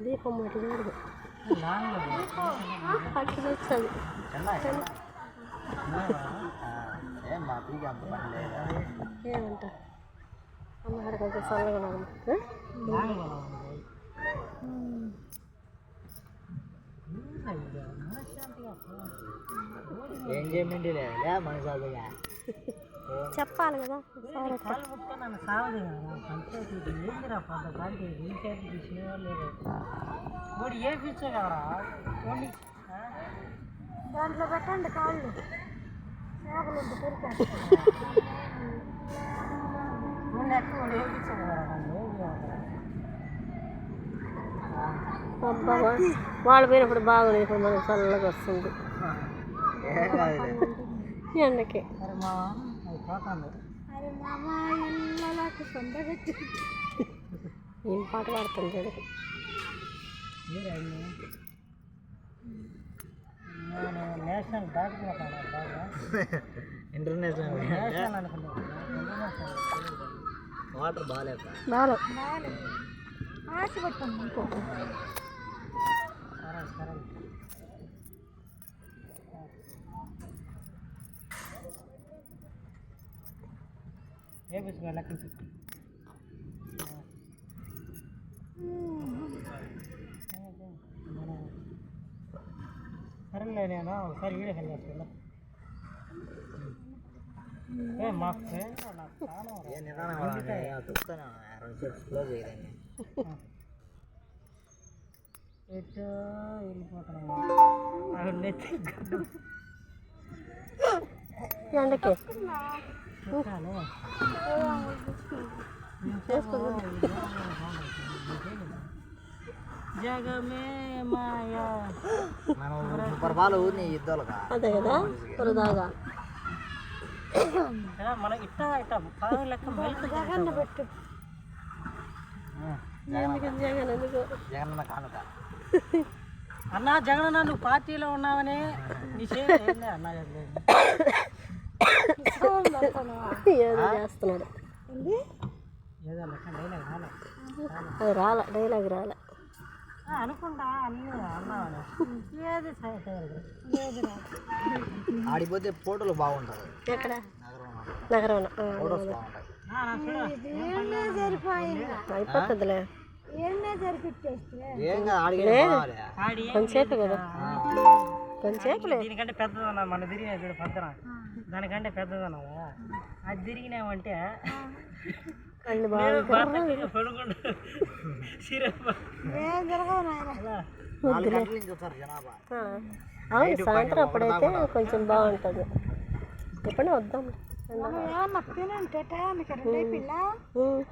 దీపం మట్టి లేదు అట్లా వచ్చాది ఏం మా పీకి అంత పని లేదా ఏమంట అమ్మ కొంచెం చల్లగా ఉన్నాను ఏం చేయమంటే లేదా మనిషి అదిగా చెప్పాలి కదా. దాంట్లో పెట్టండి కాళ్ళు. చేపలు వాళ్ళు పోయినప్పుడు బాగుంది. ఇప్పుడు మనకు చల్లగా వస్తుంది. కాదులే ఎండకి ఏం పాట పాడుతుంది చూడు. నేషనల్ ఇంటర్నేషనల్ వాటర్ బాగాలేక. బాగా ఆశ పెట్టండి ఇంకో. సరే సరే. సరేలే నేను ఒకసారి వీడియో కాల్ చేస్తాను ఏ మా ఫ్రెండ్ నాకు చాలా ఏ నిదానం చెప్తాను చేయదండి ఎటు వెళ్ళిపోతున్నాను ఎండకి? జగమే మాయా మనం సూపర్ యుద్ధాలుగా అదే కదా సరదాగా ఇట్ట ఇట్ట లెక్క జగన్ పెట్టు జగన్ కానుక జగన్ నువ్వు పార్టీలో ఉన్నావని నీ చేతి అన్నా? ఏదో చేస్తున్నాడు. అది రాల డైలాగ్ రాల. ఆ, అనుకుంటా అన్నీ అన్నావని. ఏది సరే ఏది రా ఆడిపోతే ఫోటోలు బాగుంటుంది ఎక్కడ? నగరం ఫోటోస్ బాగుంటాయి. అయిపోతుందిలే. కొంచెంసేపు కదా కొంచెంసేపులే దీనికంటే పెద్దదన్నా మన తిరిగిన చూడు పక్కన దానికంటే పెద్దదన్నా అది తిరిగినామంటే అన్ని బాగా పడుకుంటూ సీరియస్ నాలుగు గంటల నుంచి వస్తారు జనాభా ఆ, అవును సాయంత్రం అప్పుడైతే కొంచెం బాగుంటుంది ఎప్పుడైనా వద్దాం ఉమ్.